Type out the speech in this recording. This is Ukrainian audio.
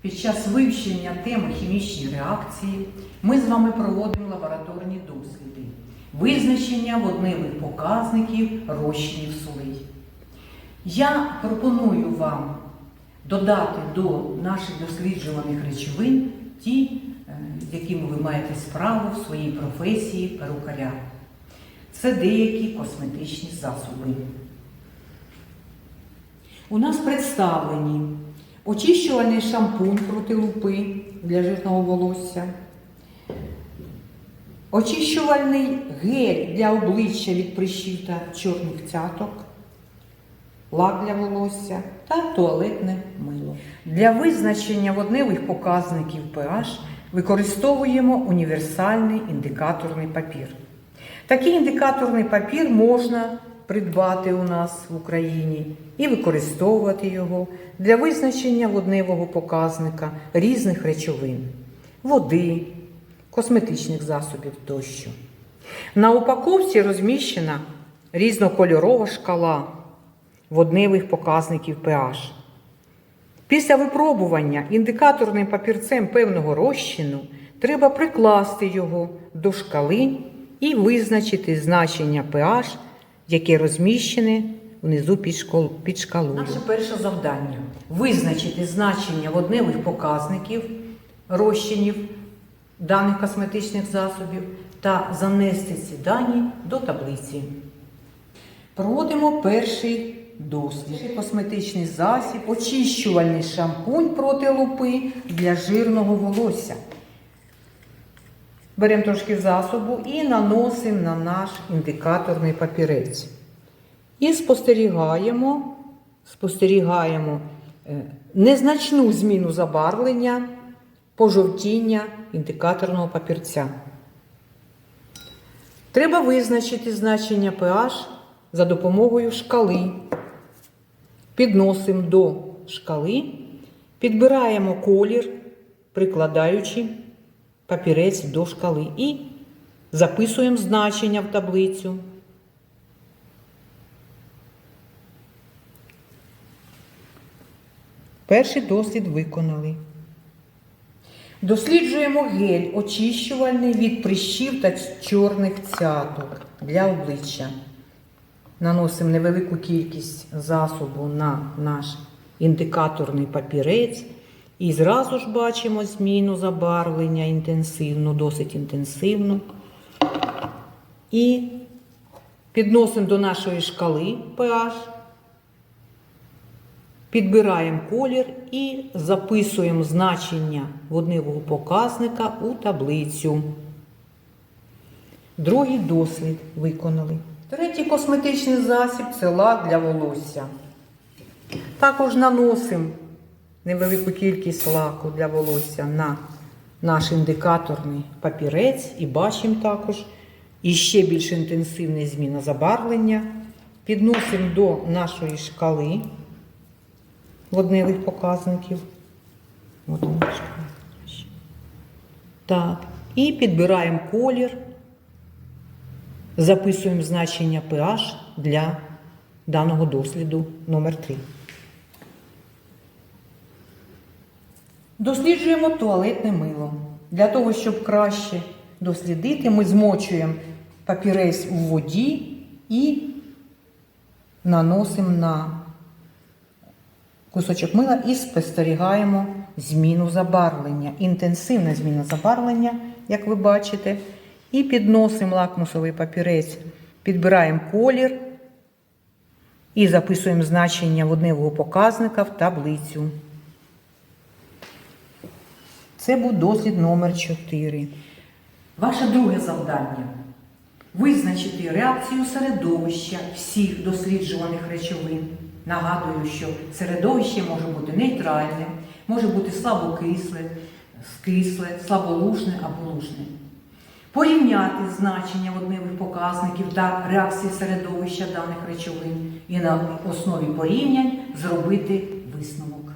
Під час вивчення теми хімічні реакції ми з вами проводимо лабораторні досліди, визначення водневих показників розчинів солей. Я пропоную вам додати до наших досліджуваних речовин ті, е, якими ви маєте справу в своїй професії перукаря. Це деякі косметичні засоби. У нас представлені очищувальний шампунь проти лупи для жирного волосся, очищувальний гель для обличчя від прищів та чорних цяток, лак для волосся та туалетне мило. Для визначення водневих показників pH використовуємо універсальний індикаторний папір. Такий індикаторний папір можна придбати у нас в Україні і використовувати його для визначення водневого показника різних речовин, води, косметичних засобів тощо. На упаковці розміщена різнокольорова шкала водневих показників pH. Після випробування індикаторним папірцем певного розчину треба прикласти його до шкали і визначити значення pH, яке розміщене внизу під, школ- під шкалою. Наше перше завдання визначити значення водневих показників розчинів даних косметичних засобів та занести ці дані до таблиці. Проводимо перший дослід. Косметичний засіб, очищувальний шампунь проти лупи для жирного волосся. Беремо трошки засобу і наносимо на наш індикаторний папірець. І спостерігаємо, спостерігаємо е, незначну зміну забарвлення, пожовтіння індикаторного папірця. Треба визначити значення pH за допомогою шкали. Підносимо до шкали, підбираємо колір, прикладаючи папірець до шкали і записуємо значення в таблицю. Перший дослід виконали. Досліджуємо гель очищувальний від прищів та чорних цяток для обличчя. Наносимо невелику кількість засобу на наш індикаторний папірець і зразу ж бачимо зміну забарвлення інтенсивну, досить інтенсивну. І підносимо до нашої шкали pH, підбираємо колір і записуємо значення водневого показника у таблицю. Другий дослід виконали. Третій косметичний засіб це лак для волосся. Також наносимо невелику кількість лаку для волосся на наш індикаторний папірець і бачимо також іще більш інтенсивна зміна забарвлення. Підносимо до нашої шкали водневих показників. Так. І підбираємо колір, записуємо значення pH для даного досліду номер 3 Досліджуємо туалетне мило. Для того, щоб краще дослідити, ми змочуємо папірець у воді і наносимо на кусочок мила і спостерігаємо зміну забарвлення. Інтенсивна зміна забарвлення, як ви бачите. І підносимо лакмусовий папірець, підбираємо колір і записуємо значення водневого показника в таблицю. Це був дослід номер 4. Ваше друге завдання визначити реакцію середовища всіх досліджуваних речовин. Нагадую, що середовище може бути нейтральним, може бути слабокисле, скисле, слаболужне або лужне. Порівняти значення водневих показників та реакції середовища даних речовин і на основі порівнянь зробити висновок.